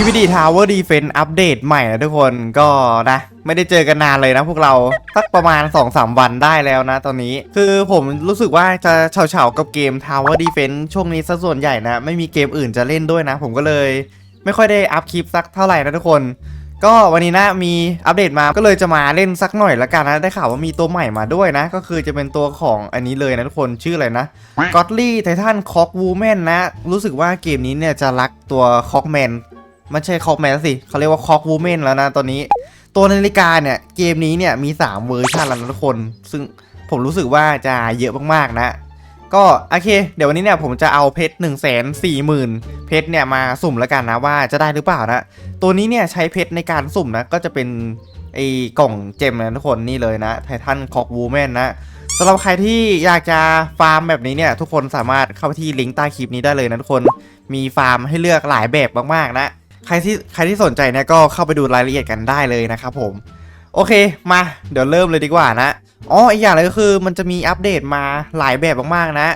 พีพีดีทาวเวอร์ดีเฟนอัปเดตใหม่นะทุกคนก็นะ ไม่ได้เจอกันนานเลยนะพวกเรา สักประมาณ 2-3 วันได้แล้วนะตอนนี้ คือผมรู้สึกว่าจะเฉาๆกับเกม Tower Defense ช่วงนี้ซะส่วนใหญ่นะ ไม่มีเกมอื่นจะเล่นด้วยนะ ผมก็เลย ไม่ค่อยได้อัพคลิปสักเท่าไหร่นะทุกคน ก็วันนี้นะมีอัปเดตมาก็เลยจะมาเล่นสักหน่อยละกันนะได้ข่าวว่ามีตัวใหม่มาด้วยนะ ก็คือจะเป็นตัวของอันนี้เลยนะทุกคนชื่ออะไรนะ g o d l y Titan Cock Woman นะ รู้สึกว่าเกมนี้เนี่ยจะรักตัว Cockman มัน ใช่ Cockman สิเขาเรียกว่า Cock Woman แล้วนะตอนนี้ ตัวนาฬิกาเนี่ย เกมนี้เนี่ยมี 3 เวอร์ชันแล้วนะทุกคน ซึ่งผมรู้สึกว่าจะเยอะมากๆนะ ก็โอเค เดี๋ยววันนี้เนี่ยผมจะเอาเพชร1 4 0 0 0 0เพชรเนี่ยมาสุ่มแล้วกันนะว่าจะได้หรือเปล่านะ ตัวนี้เนี่ยใช้เพชรในการสุ่มนะ ก็จะเป็นไอ้กล่องเจมนะทุกคนนี่เลยนะไททันคอกวูแมนนะสำหรับใครที่อยากจะฟาร์มแบบนี้เนี่ยทุกคนสามารถเข้าไปที่ลิงก์ใต้คลิปนี้ได้เลยนะทุกคนมีฟาร์มให้เลือกหลายแบบมากๆนะ ใครที่ใครที่สนใจเนี่ยก็เข้าไปดูรายละเอียดกันได้เลยนะครับผม โอเคมาเดี๋ยวเริ่มเลยดีกว่านะอ๋ออีกอย่างเลยก็คือมันจะมีอัปเดตมาหลายแบบมากๆนะ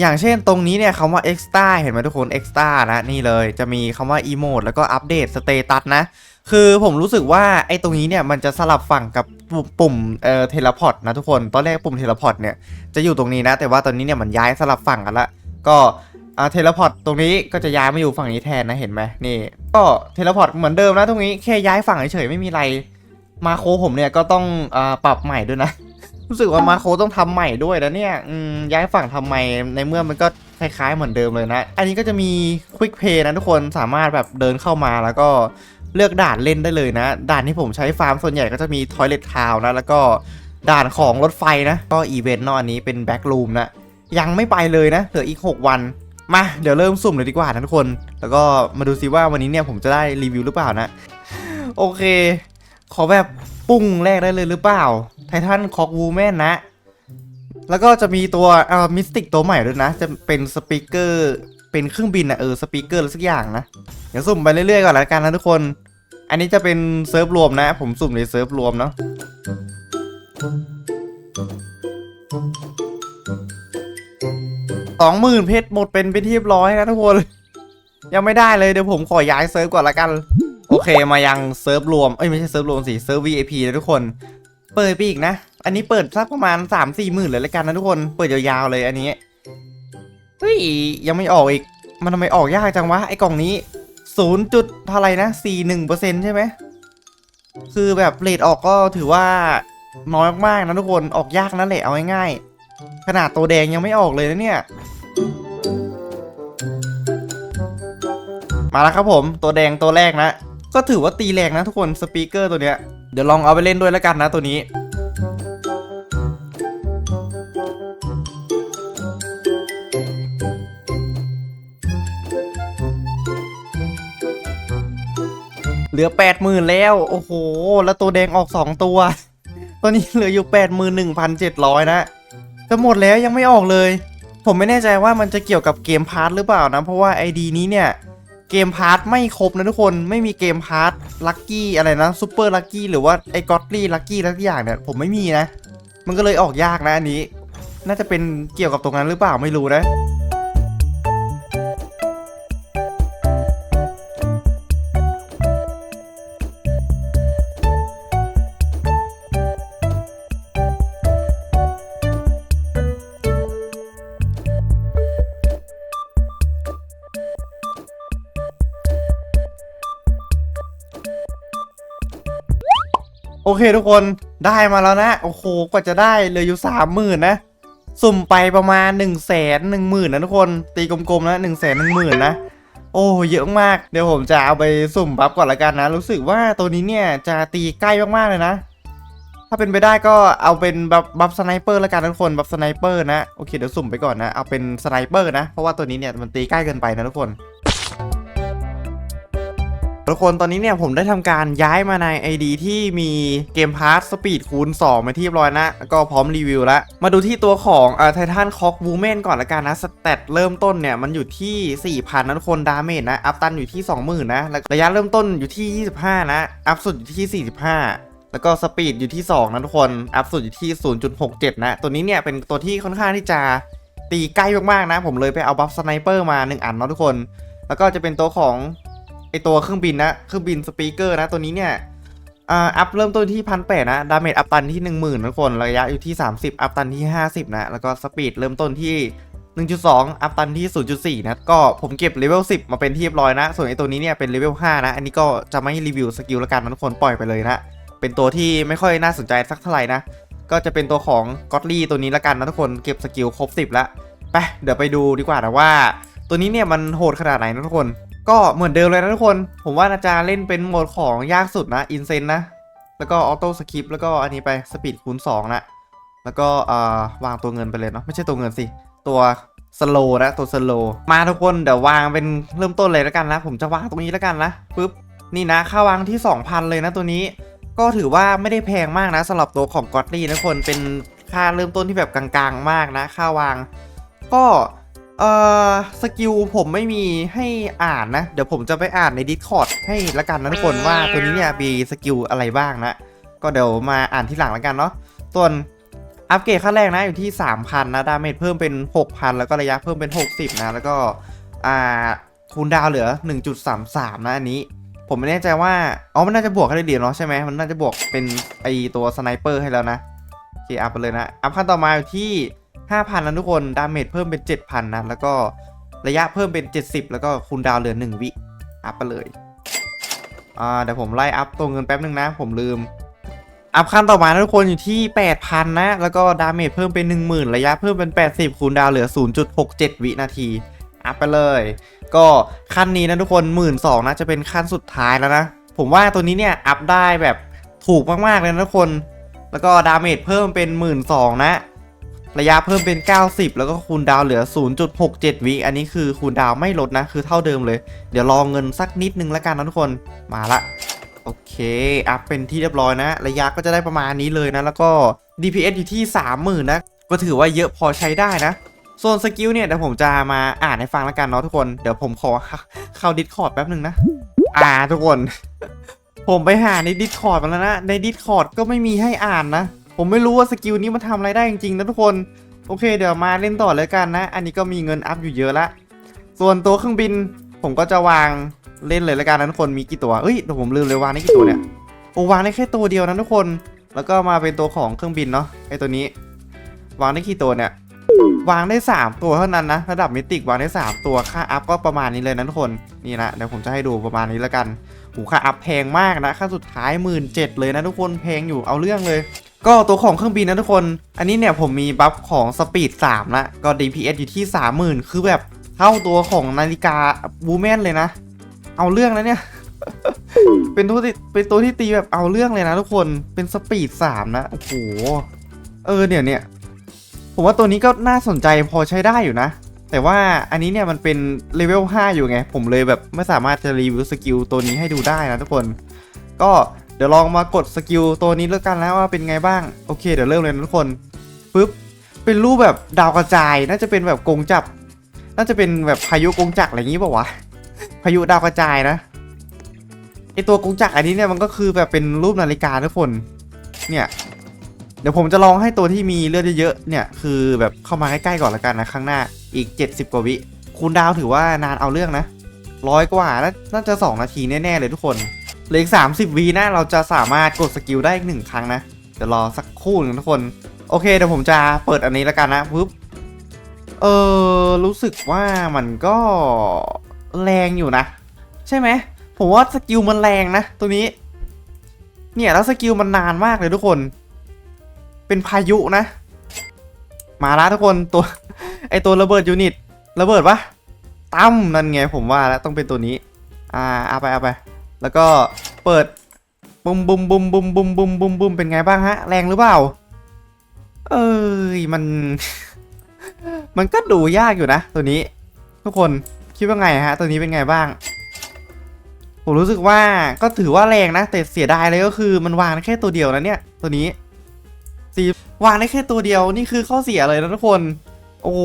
อย่างเช่นตรงนี้เนี่ยคำว่า extra เห็นไหมทุกคน extra นะ นี่เลยจะมีคำว่า emote แล้วก็อัปเดตสเตตัสนะ คือผมรู้สึกว่าไอ้ตรงนี้เนี่ยมันจะสลับฝั่งกับปุ่มปุ่มเอ่อเทเลพอร์ตนะทุกคน ตอนแรกปุ่มเทเลพอร์ตเนี่ยจะอยู่ตรงนี้นะ แต่ว่าตอนนี้เนี่ยมันย้ายสลับฝั่งกันละ ก็ อ่าเทเลพอร์ตตรงนี้ก็จะย้ายมาอยู่ฝั่งนี้แทนนะเห็นไหมนี่ ก็เทเลพอร์ตเหมือนเดิมนะตรงนี้แค่ย้ายฝั่งเฉยๆไม่มีอะไร มาโคผมเนี่ยก็ต้องอ่าปรับใหม่ด้วยนะ รู้สึกว่ามาโคต้องทำใหม่ด้วยนะเนี่ยอืมย้ายฝั่งทำไมในเมื่อมันก็คล้ายๆเหมือนเดิมเลยนะ อันนี้ก็จะมี Quick Pay นะทุกคนสามารถแบบเดินเข้ามาแล้วก็เลือกด่านเล่นได้เลยนะ ด่านที่ผมใช้ฟาร์มส่วนใหญ่ก็จะมี Toilet Town นะแล้วก็ด่านของรถไฟนะ ก็อีเวนต์นอะอันนี้เป็น Back Room นะ ยังไม่ไปเลยนะเหลืออีก 6 วัน มาเดี๋ยวเริ่มสุ่มเลยดีกว่านทุกคน แล้วก็มาดูซิว่าวันนี้เนี่ยผมจะได้รีวิวหรือเปล่านะ โอเค ขอแบบปุ้งแรกได้เลยหรือเปล่า ไททันคอกวูแมนนะ แล้วก็จะมีตัวเอ่อมิสติกตัวใหม่ด้วยนะ จะเป็นสปีกเกอร์ เป็นเครื่องบินอะเออสปีกเกอร์อะไรสักอย่างนะ เดี๋ยวสุ่มไปเรื่อยๆก่อนละกันนะทุกคน อันนี้จะเป็นเซิร์ฟรวมนะ ผมสุ่มในเซิร์ฟรวมเนาะ สองหมื่นเพชรหมดเป็นไปที่เรียบร้อยนะทุกคน ยังไม่ได้เลยเดี๋ยวผมขอย้ายเซิร์ฟก่อนละกัน โอเคมายังเซิร์ฟรวม เอ้ยไม่ใช่เซิร์ฟรวมสิเซิร์ฟ VIP นะทุกคน เปิดไปอีกนะ อันนี้เปิดสักประมาณ3 4หมื่นเลยละกันนะทุกคน เปิดยาวๆเลยอันนี้ เฮ้ยยังไม่ออกอีก มันทำไมออกยากจังวะไอ้กล่องนี้ศูนย์จุดเท่าไหรนะสี่หนึ่งเปอร์เซ็นต์ใช่ไหม คือแบบเลทออกก็ถือว่าน้อยมากๆนะทุกคน ออกยากนั่นแหละเอาง่ายๆ ขนาดตัวแดงยังไม่ออกเลยนะเนี่ย มาแล้วครับผม ตัวแดงตัวแรกนะ ก็ถือว่าตีแรงนะทุกคนสปีกเกอร์ตัวเนี้ย เดี๋ยวลองเอาไปเล่นด้วยแล้วกันนะตัวนี้เหลือแปดหมื่นแล้ว โอ้โห แล้วตัวแดงออกสองตัวตอนนี้เหลืออยู่แปดหมื่นหนึ่งพันเจ็ดร้อยนะ จะหมดแล้วยังไม่ออกเลย ผมไม่แน่ใจว่ามันจะเกี่ยวกับเกมพาร์ทหรือเปล่านะ เพราะว่าไอดีนี้เนี่ยเกมพาร์ทไม่ครบนะทุกคนไม่มีเกมพาร์ทลัคกี้อะไรนะซูเปอร์ลัคกี้หรือว่าไอ้ก็อตลี่ลัคกี้ทุกอย่างเนี่ยผมไม่มีนะ มันก็เลยออกยากนะอันนี้ น่าจะเป็นเกี่ยวกับตรงนั้นหรือเปล่าไม่รู้นะ เคทุกคนได้มาแล้วนะ โอ้โหกว่าจะได้เลือยู่สามหมื่นนะ สุ่มไปประมาณ1นึ่งแสนหนึ่งหมื่นนะทุกคนตีกลมๆนะหนึ่งแสนหนึ่งหมื่นนะโอ้เยอะมากเดี๋ยวผมจะเอาไปสุ่มบัฟก่อนละกันนะ รู้สึกว่าตัวนี้เนี่ยจะตีใกล้มากๆเลยนะถ้าเป็นไปได้ก็เอาเป็นบัฟบัฟสไนเปอร์ละกันทุกคนบัฟสไนเปอร์นะโอเคเดี๋ยวสุ่มไปก่อนนะเอาเป็นสไนเปอร์นะเพราะว่าตัวนี้เนี่ยมันตีใกล้เกินไปนะทุกคน ทุกคนตอนนี้เนี่ยผมได้ทำการย้ายมาใน ID ที่มีเกมพาร์ทสปีดคูณ 2 มาที่เรียบร้อยนะ ก็พร้อมรีวิวแล้วมาดูที่ตัวของอ่าไททันคอกวูแมนก่อนละกันนะสเตตเริ่มต้นเนี่ย มันอยู่ที่ 4,000นะทุกคนดาเมจนะ อัพตันอยู่ที่ 20,000 นะระยะเริ่มต้นอยู่ที่ 25 นะ อัพสุดอยู่ที่ 45แล้วก็สปีดอยู่ที่ 2 นะทุกคน อัพสุดอยู่ที่ 0.67 นะ ตัวนี้เนี่ยเป็นตัวที่ค่อนข้างที่จะตีใกล้มากๆนะ ผมเลยไปเอาบัฟสไนเปอร์มา 1 อันเนาะทุกคน แล้วก็จะเป็นตัวของ ไอตัวเครื่องบินนะ เครื่องบินสปีกเกอร์นะ ตัวนี้เนี่ยอ่าอัพเริ่มต้นที่พันแปดนะ ดาเมจอัพตันที่10,000นทุกคน ระยะอยู่ที่30อัพตันที่50นะ แล้วก็สปีดเริ่มต้นที่1.2อัพตันที่0.4นะ ก็ผมเก็บเลเวล10มาเป็นที่เรียบร้อยนะ ส่วนไอตัวนี้เนี่ยเป็นเลเวล5นะ อันนี้ก็จะไม่รีวิวสกิลละกันนะทุกคน ปล่อยไปเลยนะ เป็นตัวที่ไม่ค่อยน่าสนใจสักเท่าไหร่นะ ก็จะเป็นตัวของก็อตลี่ตัวนี้ละกันนะทุกคน เก็บสกิลครบ10แล้วไป เดี๋ยวไปดูดีกว่านะว่า ตัวนี้เนี่ยมันโหดขนาดไหนนะทุกคน ก็เหมือนเดิมเลยนะทุกคน ผมว่าอาจารย์เล่นเป็นโหมดของยากสุดนะอินเซนนะแล้วก็ออโต้สคริปแล้วก็อันนี้ไปสปีดคูณ2นะแล้วก็วางตัวเงินไปเลยเนาะไม่ใช่ตัวเงินสิ ตัวสโลนะตัวสโลมาทุกคนเดี๋ยววางเป็นเริ่มต้นเลยแล้วกันนะ ผมจะวางตรงนี้แล้วกันนะปุ๊บนี่นะค่าวางที่ 2,000 เลยนะตัวนี้ ก็ถือว่าไม่ได้แพงมากนะสำหรับตัวของก็อตลี่นะทุกคนเป็นค่าเริ่มต้นที่แบบกลางๆ มากนะ ค่าวาง ก็ เอ่อสกิลผมไม่มีให้อ่านนะ เดี๋ยวผมจะไปอ่านใน Discord ให้ละกันนะทุกคนว่าตัวนี้เนี่ยมีสกิลอะไรบ้างนะ ก็เดี๋ยวมาอ่านที่หลังล้วกันเนาะส่วนอัปเกรดขั้นแรกนะอยู่ที่ 3,000 นะ ดาเมจเพิ่มเป็น 6,000 แล้วก็ระยะเพิ่มเป็น 60 นะ แล้วก็อ่าคูณดาวเหลือ 1.33 นะอันนี้ ผมไม่แน่ใจว่า อ๋อ มันน่าจะบวกให้ได้เดียวเนาะใช่ไหมมันน่าจะบวกเป็นไอตัวสไนเปอร์ให้แล้วนะโอเคอัพไปเลยนะ อัพขั้นต่อมาอยู่ที่ 5,000นะทุกคนดาเมจเพิ่มเป็น 7,000 นะ แล้วก็ระยะเพิ่มเป็น 70 แล้วก็คูณดาวเหลือ 1 วิ อัพไปเลยอ่าเดี๋ยวผมไล่อัพตัวเงินแป๊บนึงนะ ผมลืม อัพขั้นต่อมานะทุกคนอยู่ที่ 8,000 นะ แล้วก็ดาเมจเพิ่มเป็น 10,000 ระยะเพิ่มเป็น 80 คูณดาวเหลือ 0.67 วินาที อัพไปเลย ก็ขั้นนี้นะทุกคน 1 2ื่นนะจะเป็นขั้นสุดท้ายแล้วนะ ผมว่าตัวนี้เนี่ยอัพได้แบบถูกมากๆเลยนะทุกคน แล้วก็ดาเมจเพิ่มเป็น 1 2ื่นนะ ระยะเพิ่มเป็น 90 แล้วก็คูณดาวเหลือ 0.67 วิอันนี้คือคูณดาวไม่ลดนะ คือเท่าเดิมเลย เดี๋ยวรองเงินสักนิดนึงแล้วกันนะทุกคนมาละโอเคอัพเป็นที่เรียบร้อยนะ ระยะก็จะได้ประมาณนี้เลยนะ แล้วก็ DPS อยู่ที่ 30,000นะ ก็ถือว่าเยอะพอใช้ได้นะ ส่วนสกิลเนี่ยเดี๋ยวผมจะมาอ่านให้ฟังแล้วกันเนาะทุกคน เดี๋ยวผมขอเข้าดิสคอร์ดแป๊บหนึ่งนะ อ่าทุกคน ผมไปหาในดิสคอร์ดมาแล้วนะ ในดิสคอร์ดก็ไม่มีให้อ่านนะ ผมไม่รู้ว่าสกิลนี้มันทำอะไรได้จริงๆนะทุกคน โอเค เดี๋ยวมาเล่นต่อเลยกันนะ อันนี้ก็มีเงินอัพอยู่เยอะละ ส่วนตัวเครื่องบิน ผมก็จะวางเล่นเลยละกันนะทุกคน มีกี่ตัวเอ้ยเดี๋ยวผมลืมเลยวางได้กี่ตัวเนี่ย โอ้วางได้แค่ตัวเดียวนะทุกคน แล้วก็มาเป็นตัวของเครื่องบินเนาะ ไอตัวนี้ วางได้กี่ตัวเนี่ย วางได้ 3 ตัวเท่านั้นนะ ระดับมิติกวางได้ 3 ตัว ค่าอัพก็ประมาณนี้เลยนะทุกคน นี่นะ เดี๋ยวผมจะให้ดูประมาณนี้แล้วกันหูค่าอัพแพงมากนะ ค่าสุดท้ายหมื่นเเลยนะทุกคน แพงอยู่ เอาเรื่องเลย ก็ตัวของเครื่องบินนะทุกคน อันนี้เนี่ยผมมีบัฟของสปีด3ละก็ DPS อยู่ที่ 30,000 คือแบบเท่าตัวของนาฬิกาบูแมนเลยนะ เอาเรื่องนะเนี่ย เป็นตัวที่เป็นตัวที่ตีแบบเอาเรื่องเลยนะทุกคน เป็นสปีด3นะโอ้โห เออเนี่ยเนี่ย ผมว่าตัวนี้ก็น่าสนใจพอใช้ได้อยู่นะ แต่ว่าอันนี้เนี่ยมันเป็นเลเวล5อยู่ไง ผมเลยแบบไม่สามารถจะรีวิวสกิลตัวนี้ให้ดูได้นะทุกคน ก็ ดี๋ยวลองมากดสกิลตัวนี้แล้วกันนะว่าเป็นไงบ้าง โอเค เดี๋ยวเริ่มเลยทุกคนปึ๊บเป็นรูปแบบดาวกระจายน่าจะเป็นแบบกงจับ น่าจะเป็นแบบพายุกงจักรอะไรอย่างงี้ป่าวะพายุดาวกระจายนะไอตัวกงจักรอันนี้เนี่ยมันก็คือแบบเป็นรูปนาฬิกาทุกคน เนี่ย เดี๋ยวผมจะลองให้ตัวที่มีเลือดเยอะๆเนี่ยคือแบบเข้ามาใกล้ๆก่อนละกันนะข้างหน้าอีก 70 กว่าวิคูณดาวถือว่านานเอาเรื่องนะร้อยกว่าน่าน่าจะ 2 นาทีแน่ๆเลยทุกคน เหลืออีก30วินะเราจะสามารถกดสกิลได้อีกหนึ่งครั้งนะเดี๋ยวรอสักครู่หนึงทุกคน โอเคเดี๋ยวผมจะเปิดอันนี้และกันนะปุ๊บเออรู้สึกว่ามันก็แรงอยู่นะ ใช่ไหมผมว่าสกิลมันแรงนะตัวนี้ เนี่ยแล้วสกิลมันนานมากเลยทุกคน เป็นพายุนะ มาล้วทุกคนตัวไอตัวระเบิดยูนิตระเบิดปะตั้มนั่นไงผมว่าแล้วต้องเป็นตัวนี้ อ่าเอาไปเอาไป แล้วก็เปิดบุมบุมบุมบุมบุมบุมบุมบุมเป็นไงบ้างฮะ แรงหรือเปล่า เอ้ยมัน มันก็ดูยากอยู่นะ ตัวนี้ ทุกคนคิดว่าไงฮะ ตัวนี้เป็นไงบ้าง ผมรู้สึกว่าก็ถือว่าแรงนะ แต่เสียดายเลยก็คือมันวางได้แค่ตัวเดียวนะเนี่ย ตัวนี้สีวางได้แค่ตัวเดียวนี่คือข้อเสียเลยนะทุกคน โอ้โห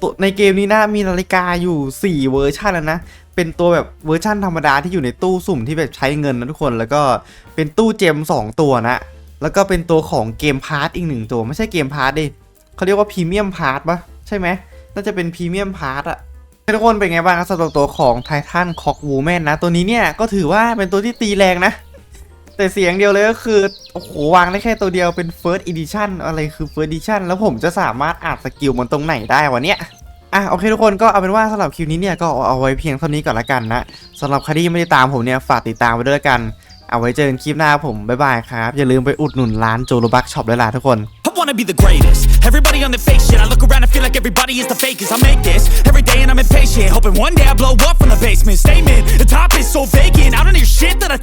ตัวในเกมนี้นะมีนาฬิกาอยู่ 4 เวอร์ชันแล้วนะ เป็นตัวแบบเวอร์ชันธรรมดาที่อยู่ในตู้สุ่มที่แบบใช้เงินนะทุกคน แล้วก็เป็นตู้เจม 2 ตัวนะ แล้วก็เป็นตัวของเกมพาร์ทอีกหนึ่งตัว ไม่ใช่เกมพาร์ทดิเขาเรียกว่าพรีเมียมพาร์ทปะใช่ไหมน่าจะเป็นพรีเมียมพาร์ทอะทุกคนเป็นไงบ้างครับสำหรับตัวของไททันคอกวูแมนนะ ตัวนี้เนี่ยก็ถือว่าเป็นตัวที่ตีแรงนะ แต่เสียงเดียวเลยก็คือ โอ้โห วางได้แค่ตัวเดียวเป็น First Edition อะไรคือ First Edition แล้วผมจะสามารถอ่านสกิลมันตรงไหนได้วะเนี่ย อะโอเคทุกคนก็เอาเป็นว่าสำหรับคลิปนี้เนี่ยก็เอาไว้เพียงเท่านี้ก่อนละกันนะสำหรับใครที่ยังไม่ได้ตามผมเนี่ยฝากติดตามไว้ด้วยละกัน เอาไว้เจอกันคลิปหน้าผมบ๊ายบายครับ อย่าลืมไปอุดหนุนร้านโจโลบักช็อปด้วยล่ะทุกคน I wanna be the greatest. Everybody on the fake shit. I look around and feel like everybody is the fakest. I make this every day and I'm impatient. Hoping one day I blow up from the basement. Statement, the top is so vacant. I don't hear shit that I